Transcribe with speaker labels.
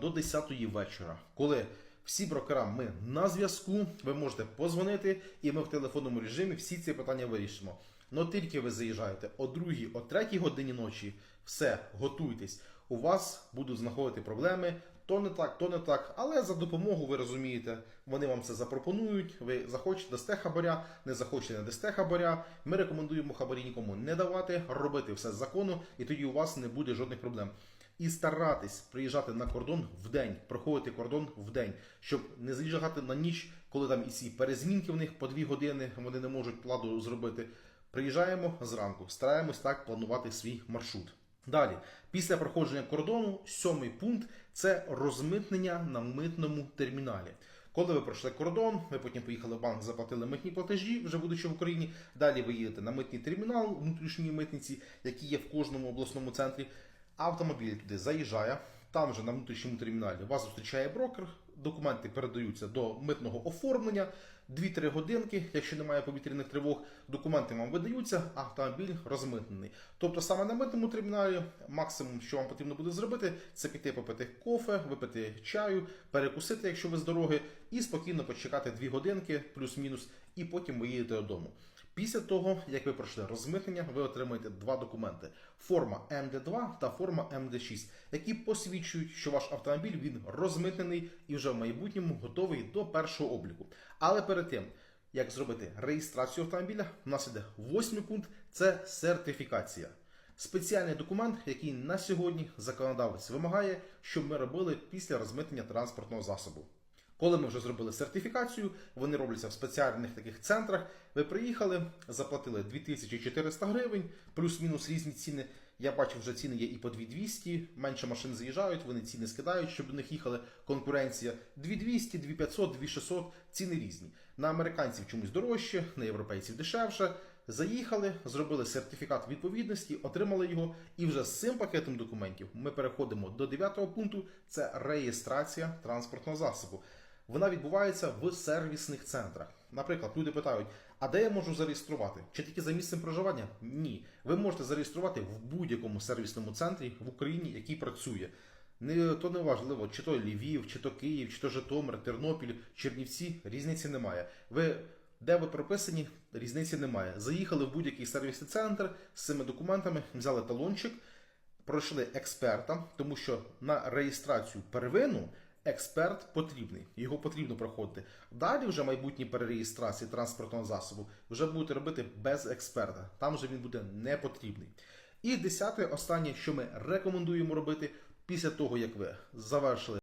Speaker 1: до 10-ї вечора, коли всі брокера ми на зв'язку, ви можете позвонити, і ми в телефонному режимі всі ці питання вирішимо. Но тільки ви заїжджаєте о 2, о 3 годині ночі, все, готуйтесь. У вас будуть знаходити проблеми, то не так, то не так. Але за допомогу ви розумієте, вони вам це запропонують. Ви захочете дасте хабаря, не захочете не дасте хабаря. Ми рекомендуємо хабарі нікому не давати, робити все з закону, і тоді у вас не буде жодних проблем. І старатись приїжджати на кордон в день, проходити кордон в день, щоб не заїжджати на ніч, коли там і ці перезмінки в них по дві години, вони не можуть ладу зробити. Приїжджаємо зранку, стараємось так планувати свій маршрут. Далі, після проходження кордону, сьомий пункт це розмитнення на митному терміналі. Коли ви пройшли кордон, ви потім поїхали в банк, заплатили митні платежі, вже будучи в Україні. Далі ви їдете на митний термінал внутрішньої митниці, який є в кожному обласному центрі. Автомобіль туди заїжджає. Там же на внутрішньому терміналі вас зустрічає брокер. Документи передаються до митного оформлення. 2-3 годинки, якщо немає повітряних тривог, документи вам видаються, автомобіль розмитнений. Тобто саме на митному терміналі максимум, що вам потрібно буде зробити, це піти попити кофе, випити чаю, перекусити, якщо ви з дороги, і спокійно почекати 2 годинки, плюс-мінус, і потім ви їдете додому. Після того, як ви пройшли розмитнення, ви отримаєте два документи: форма МД2 та форма МД6, які посвідчують, що ваш автомобіль він розмитнений і вже в майбутньому готовий до першого обліку. Але перед тим, як зробити реєстрацію автомобіля, у нас іде восьмий пункт це сертифікація. Спеціальний документ, який на сьогодні законодавець вимагає, щоб ми робили після розмитнення транспортного засобу. Коли ми вже зробили сертифікацію, вони робляться в спеціальних таких центрах. Ви приїхали, заплатили 2400 гривень, плюс-мінус різні ціни. Я бачу, вже ціни є і по 2200, менше машин заїжджають, вони ціни скидають, щоб до них їхали конкуренція. 2200, 2500, 2600, ціни різні. На американців чомусь дорожче, на європейців дешевше. Заїхали, зробили сертифікат відповідності, отримали його, і вже з цим пакетом документів ми переходимо до 9 пункту: це реєстрація транспортного засобу. Вона відбувається в сервісних центрах. Наприклад, люди питають: а де я можу зареєструвати? Чи тільки за місцем проживання? Ні. Ви можете зареєструвати в будь-якому сервісному центрі в Україні, який працює. Не то не важливо, чи то Львів, чи то Київ, чи то Житомир, Тернопіль, Чернівці, різниці немає. Ви де ви прописані, різниці немає. Заїхали в будь-який сервісний центр з цими документами, взяли талончик, пройшли експерта, тому що на реєстрацію первину експерт потрібний. Його потрібно проходити. Далі вже майбутні перереєстрації транспортного засобу вже будете робити без експерта. Там вже він буде не потрібний. І десяте, останнє, що ми рекомендуємо робити після того, як ви завершили